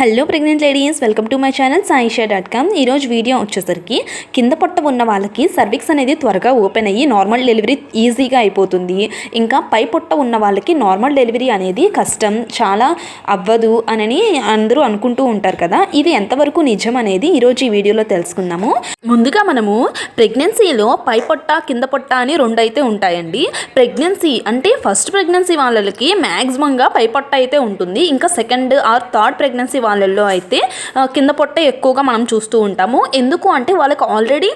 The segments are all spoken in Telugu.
Hello pregnant ladies welcome to my channel Saisha dot com ఈరోజు వీడియో వచ్చేసరికి కింద పొట్ట ఉన్న వాళ్ళకి సర్విక్స్ అనేది త్వరగా ఓపెన్ అయ్యి నార్మల్ డెలివరీ ఈజీగా అయిపోతుంది. ఇంకా పై పొట్ట ఉన్న వాళ్ళకి నార్మల్ డెలివరీ అనేది కష్టం. చాలా అవ్వదు అని అందరూ అనుకుంటూ ఉంటారు కదా. ఇది ఎంతవరకు నిజం అనేది ఈరోజు ఈ వీడియోలో తెలుసుకుందాము. ముందుగా మనము ప్రెగ్నెన్సీలో పై పొట్ట కింద పొట్ట అని రెండు అయితే ఉంటాయండి. ప్రెగ్నెన్సీ అంటే ఫస్ట్ ప్రెగ్నెన్సీ వాళ్ళకి మ్యాక్సిమంగా పై పొట్ట అయితే ఉంటుంది. ఇంకా సెకండ్ ఆర్ థర్డ్ ప్రెగ్నెన్సీ వాళ్ళల్లో అయితే కింద పొట్ట ఎక్కువగా మనం చూస్తూ ఉంటాము. ఎందుకు అంటే వాళ్ళకి ఆల్రెడీ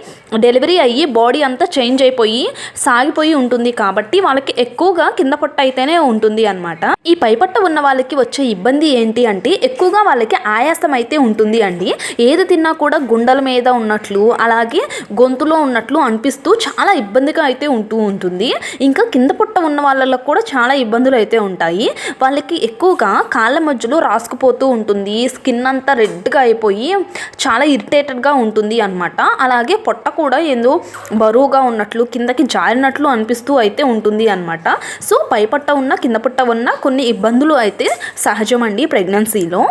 డెలివరీ అయ్యి బాడీ అంతా చేంజ్ అయిపోయి సాగిపోయి ఉంటుంది కాబట్టి వాళ్ళకి ఎక్కువగా కింద పొట్ట అయితేనే ఉంటుంది అనమాట ఈ పైపట్ట ఉన్న వాళ్ళకి వచ్చే ఇబ్బంది ఏంటి అంటే ఎక్కువగా వాళ్ళకి ఆయాసం అయితే ఉంటుంది అండి. ఏది తిన్నా కూడా గుండెల మీద ఉన్నట్లు అలాగే గొంతులో ఉన్నట్లు అనిపిస్తూ చాలా ఇబ్బందిగా అయితే ఉంటూ ఉంటుంది. ఇంకా కింద పొట్ట ఉన్న వాళ్ళలో కూడా చాలా ఇబ్బందులు అయితే ఉంటాయి. వాళ్ళకి ఎక్కువగా కాళ్ళ మధ్యలో రాసుకుపోతూ ఉంటుంది స్కిన్ అంతా రెడ్గా అయిపోయి చాలా ఇరిటేటెడ్గా ఉంటుంది అనమాట అలాగే పొట్ట కూడా ఏందో బరువుగా ఉన్నట్లు కిందకి జారినట్లు అనిపిస్తూ అయితే ఉంటుంది అనమాట సో పైపట్ట ఉన్న కింద పట్ట ఉన్న కొన్ని ఇబ్బందులు అయితే సహజమండి ప్రెగ్నెన్సీలో.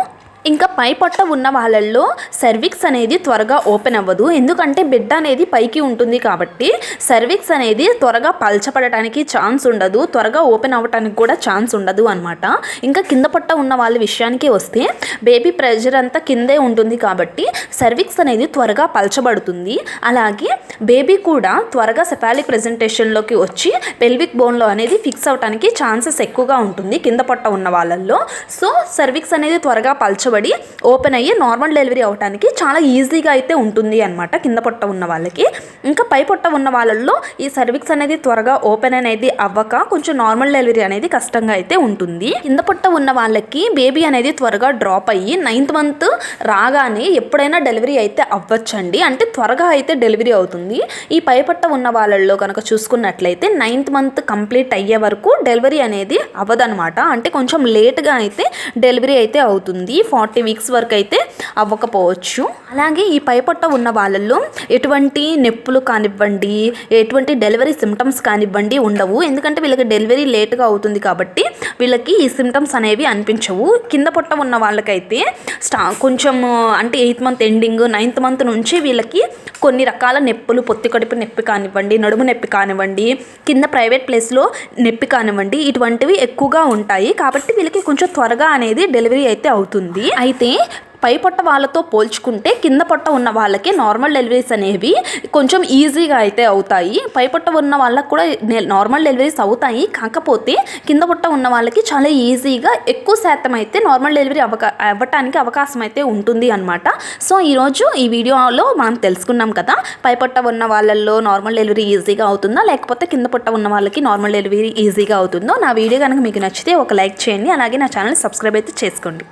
ఇంకా పై పొట్ట ఉన్న వాళ్ళల్లో సర్విక్స్ అనేది త్వరగా ఓపెన్ అవ్వదు. ఎందుకంటే బిడ్డ అనేది పైకి ఉంటుంది కాబట్టి సర్విక్స్ అనేది త్వరగా పల్చపడటానికి ఛాన్స్ ఉండదు. త్వరగా ఓపెన్ అవ్వటానికి కూడా ఛాన్స్ ఉండదు అనమాట ఇంకా కింద పొట్ట ఉన్న వాళ్ళ విషయానికి వస్తే బేబీ ప్రెషర్ అంతా కిందే ఉంటుంది కాబట్టి సర్విక్స్ అనేది త్వరగా పల్చబడుతుంది. అలాగే బేబీ కూడా త్వరగా సెఫాలిక్ ప్రెజెంటేషన్లోకి వచ్చి పెల్విక్ బోన్లో అనేది ఫిక్స్ అవడానికి ఛాన్సెస్ ఎక్కువగా ఉంటుంది కింద పొట్ట ఉన్న వాళ్ళల్లో. సో సర్విక్స్ అనేది త్వరగా పల్చబడి ఓపెన్ అయ్యి నార్మల్ డెలివరీ అవడానికి చాలా ఈజీగా అయితే ఉంటుంది అనమాట కింద పొట్ట ఉన్న వాళ్ళకి. ఇంకా పై పొట్ట ఉన్న వాళ్ళల్లో ఈ సర్విక్స్ అనేది త్వరగా ఓపెన్ అనేది అవ్వక కొంచెం నార్మల్ డెలివరీ అనేది కష్టంగా అయితే ఉంటుంది. కింద పొట్ట ఉన్న వాళ్ళకి బేబీ అనేది త్వరగా డ్రాప్ అయ్యి నైన్త్ మంత్ రాగానే ఎప్పుడైనా డెలివరీ అయితే అవ్వచ్చండి. అంటే త్వరగా అయితే డెలివరీ అవుతుంది. ఈ పై పొట్ట ఉన్న వాళ్ళల్లో కనుక చూసుకున్నట్లయితే నైన్త్ మంత్ కంప్లీట్ అయ్యే వరకు డెలివరీ అనేది అవ్వదనమాట అంటే కొంచెం లేట్గా అయితే డెలివరీ అయితే అవుతుంది. ఫార్టీ ఫార్టీ వీక్స్ వరకు అయితే అవ్వకపోవచ్చు. అలాగే ఈ పైపొట్ట ఉన్న వాళ్ళల్లో ఎటువంటి నొప్పులు కానివ్వండి ఎటువంటి డెలివరీ సిమ్టమ్స్ కానివ్వండి ఉండవు. ఎందుకంటే వీళ్ళకి డెలివరీ లేట్గా అవుతుంది కాబట్టి వీళ్ళకి ఈ సిమ్టమ్స్ అనేవి అనిపించవు. కింద పొట్ట ఉన్న వాళ్ళకైతే స్టా కొంచెం అంటే eighth month ending ninth month నుంచి వీళ్ళకి కొన్ని రకాల నొప్పులు పొత్తి కడుపు నొప్పి కానివ్వండి నడుము నొప్పి కానివ్వండి కింద ప్రైవేట్ ప్లేస్లో నొప్పి కానివ్వండి ఇటువంటివి ఎక్కువగా ఉంటాయి. కాబట్టి వీళ్ళకి కొంచెం త్వరగా అనేది డెలివరీ అయితే అవుతుంది. అయితే పై పొట్ట వాళ్ళతో పోల్చుకుంటే కింద పొట్ట ఉన్న వాళ్ళకి నార్మల్ డెలివరీస్ అనేవి కొంచెం ఈజీగా అయితే అవుతాయి. పై పొట్ట ఉన్న వాళ్ళకి కూడా నార్మల్ డెలివరీస్ అవుతాయి. కాకపోతే కింద పొట్ట ఉన్న వాళ్ళకి చాలా ఈజీగా ఎక్కువ శాతం అయితే నార్మల్ డెలివరీ అవకా అవ్వటానికి అవకాశం అయితే ఉంటుంది అనమాట సో ఈరోజు ఈ వీడియోలో మనం తెలుసుకున్నాం కదా పై పొట్ట ఉన్న వాళ్ళల్లో నార్మల్ డెలివరీ ఈజీగా అవుతుందా లేకపోతే కింద పొట్ట ఉన్న వాళ్ళకి నార్మల్ డెలివరీ ఈజీగా అవుతుందో నా వీడియో కనుక మీకు నచ్చితే ఒక లైక్ చేయండి. అలాగే నా ఛానల్ సబ్స్క్రైబ్ అయితే చేసుకోండి.